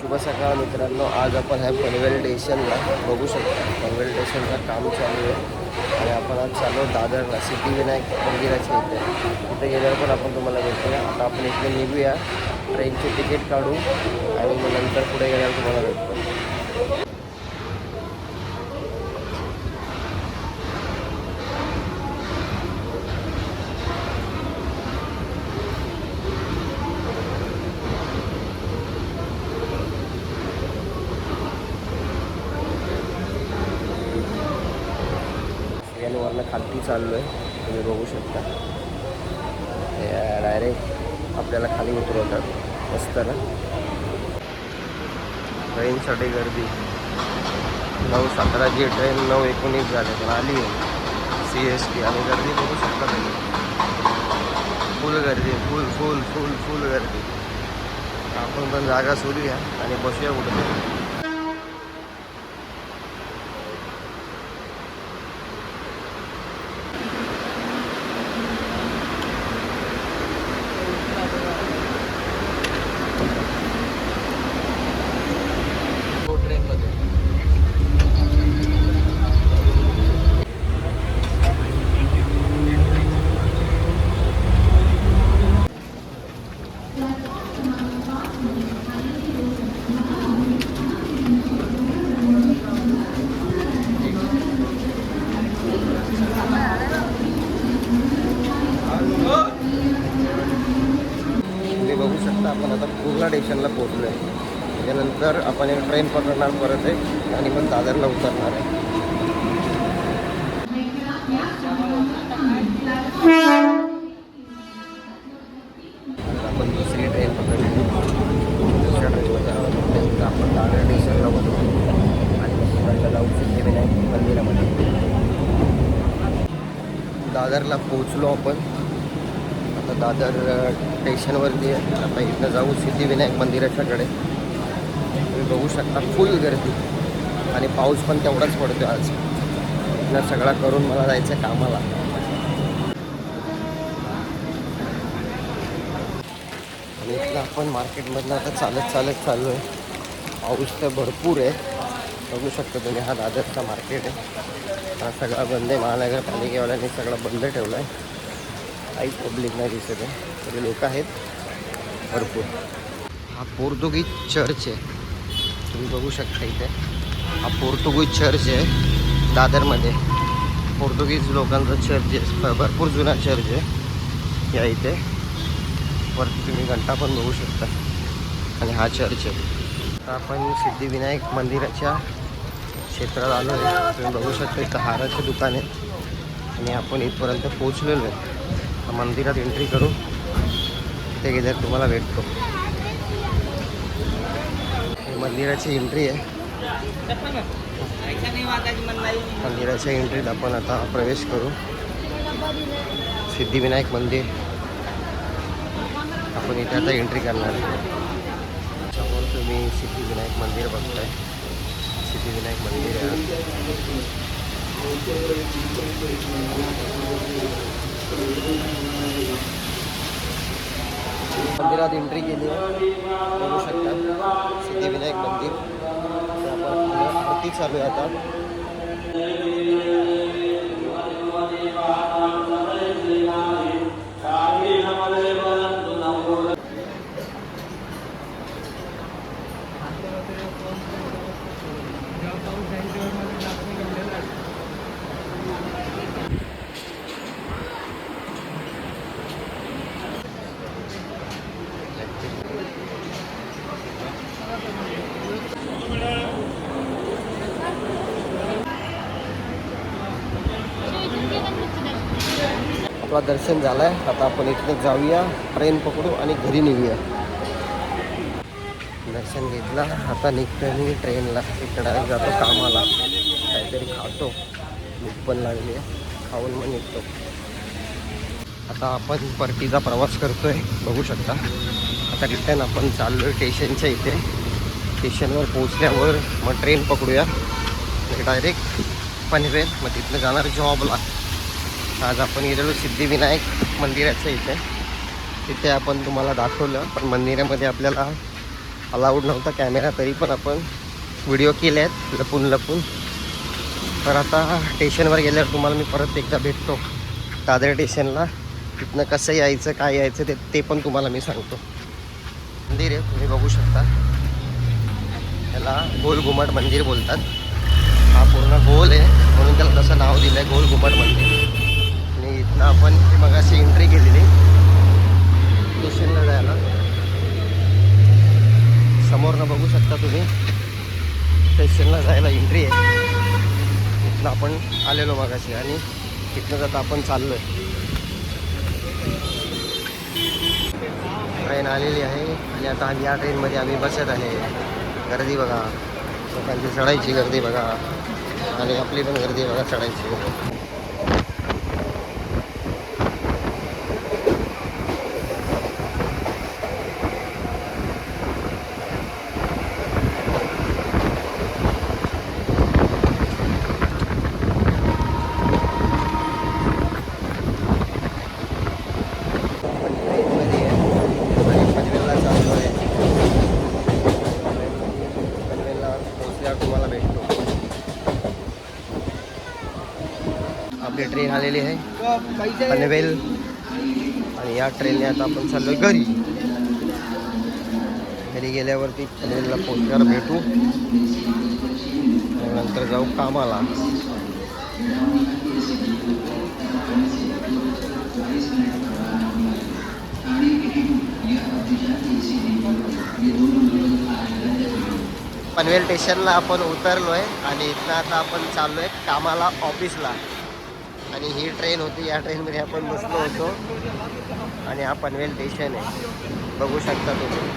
शुभ सकाळ मित्रांनो. आज आपण ह्या पनवेल स्टेशनला बघू शकता. पनवेल स्टेशनचं काम चालू आहे. आणि आपण आज चालू दादरला. सिद्धिविनायक मंदिराच्या इथे. तिथे गेल्यावर पण आपण तुम्हाला भेटूया. आता आपण इथे निघूया. ट्रेनचे तिकीट काढू आणि मग नंतर पुढे गेल्यावर तुम्हाला भेटतो आणि वरनं खालती चाललो आहे. तुम्ही बघू शकता. डायरेक्ट आपल्याला खाली उतरवतात असताना ट्रेनसाठी गर्दी. नऊ सतराची ट्रेन नऊ एकोणीस झाले पण आली आहे. सी एस टी आणि गर्दी बघू शकता तुम्ही. फुल गर्दी फुल फुल फुल फुल गर्दी. आपण पण जागा सोडूया आणि बसूया कुठं तुम्ही बघू शकता आपण आता पूर्णा स्टेशनला पोहोचलो आहे त्याच्यानंतर आपण एक ट्रेन पकडणार परत आहे आणि पण दादरला उतरणार आहे. आपण दुसरी ट्रेन पकडली. दुसऱ्या ट्रेनमध्ये आहोत. आपण दादर स्टेशनला उतरू आणि मग जाऊ सिद्धिविनायक मंदिरामध्ये. दादरला पोहोचलो आपण. आता दादर अ, स्टेशनवरती आहे. आता इथनं जाऊ सिद्धिविनायक मंदिराच्याकडे. तुम्ही बघू शकता फुल गर्दी. आणि पाऊस पण तेवढाच पडतो आज. इथनं सगळा करून मला जायचं आहे कामाला. आणि इथलं आपण मार्केटमधनं आता चालत चालत चाललो आहे पाऊस तर भरपूर आहे. बघू शकता तुम्ही हा दादरचा मार्केट आहे. हा सगळा बंद आहे. महानगरपालिकेवाल्यांनी सगळं बंद ठेवलं आहे काहीच पब्लिक नाही दिसत आहे. तरी लोक आहेत. भरपूर. हा पोर्तुगीज चर्च आहे. तुम्ही बघू शकता इथे. हा पोर्तुगीज चर्च आहे दादरमध्ये. पोर्तुगीज लोकांचा चर्च आहे भरपूर जुना चर्च आहे या इथे. वरती तुम्ही घंटा पण बघू शकता. आणि हा चर्च आहे. आता आपण सिद्धिविनायक मंदिराच्या क्षेत्रात आलो आहे. तुम्ही बघू शकता इथं हाराचे दुकान आहे. आणि आपण इथपर्यंत पोहोचलेलो आहे. मंदिरात एंट्री करू ते गेल्यावर तुम्हाला भेटतो. मंदिराची एंट्री आहे. मंदिराच्या एंट्रीत आपण आता प्रवेश करू. सिद्धिविनायक मंदिर. आपण इथे आता एंट्री करणार आहे. समोर तुम्ही सिद्धिविनायक मंदिर बघताय. सिद्धिविनायक मंदिर आहे. मंदिरात एंट्री केली आहे. बघू शकता. आपण आरती चालू आहे आता आपला दर्शन झालं आहे आता आपण इथनं जाऊया ट्रेन पकडू आणि घरी निघूया. दर्शन घेतला आता निघतो मी ट्रेनला. इकडं जातो कामाला. काहीतरी खातो. भूक पण लागली आहे. खाऊन मग निघतो. आता आपण परतीचा प्रवास करतोय बघू शकता. आता रिटर्न आपण चाललो आहे स्टेशनच्या इथे. स्टेशनवर पोहोचल्यावर मग ट्रेन पकडूया. डायरेक्ट पनवेल. मग तिथनं जाणार जॉबला. आज आपण गेलेलो सिद्धिविनायक मंदिराचं इथे. तिथे आपण तुम्हाला दाखवलं पण मंदिरामध्ये आपल्याला अलाउड नव्हता कॅमेरा तरी पण आपण व्हिडिओ केले आहेत लपून लपून. तर आता स्टेशनवर गेल्यावर तुम्हाला मी परत एकदा भेटतो दादर स्टेशनला तिथनं कसं यायचं काय यायचं ते ते पण तुम्हाला मी सांगतो. मंदिर आहे तुम्ही बघू शकता. त्याला गोल घुमट मंदिर बोलतात. हा पूर्ण गोल आहे म्हणून त्याला तसं नाव दिलं आहे गोल घुमट मंदिर. इथनं आपण मग अशी एंट्री केलेली. स्टेशनला जायला. समोरनं बघू शकता तुम्ही. स्टेशनला जायला एंट्री आहे. इथनं आपण आलेलो मगाशी आणि तिथनं जाता आपण चाललो आहे ट्रेन आलेली आहे आणि आता आम्ही या ट्रेनमध्ये आम्ही बसत आहे. गर्दी बघा. लोकांची चढायची गर्दी बघा. आणि आपली पण गर्दी बघा चढायची आपण ट्रेनमध्ये आहे आणि पनवेलला चाललो आहे पनवेलला पोचल्यावर तुम्हाला भेटतो आपली ट्रेन आलेली आहे. पनवेल. आणि या ट्रेनने आता आपण चाललो घरी. घरी गेल्यावरती पनवेलला पोचल्यावर भेटू. नंतर जाऊ कामाला. पनवेल स्टेशनला आपण उतरलो आहे आणि इथनं आता आपण चाललो आहे कामाला ऑफिसला आणि ही ट्रेन होती. या ट्रेनमध्ये आपण बसलो होतो. आणि हा पनवेल स्टेशन आहे. बघू शकता तुम्ही.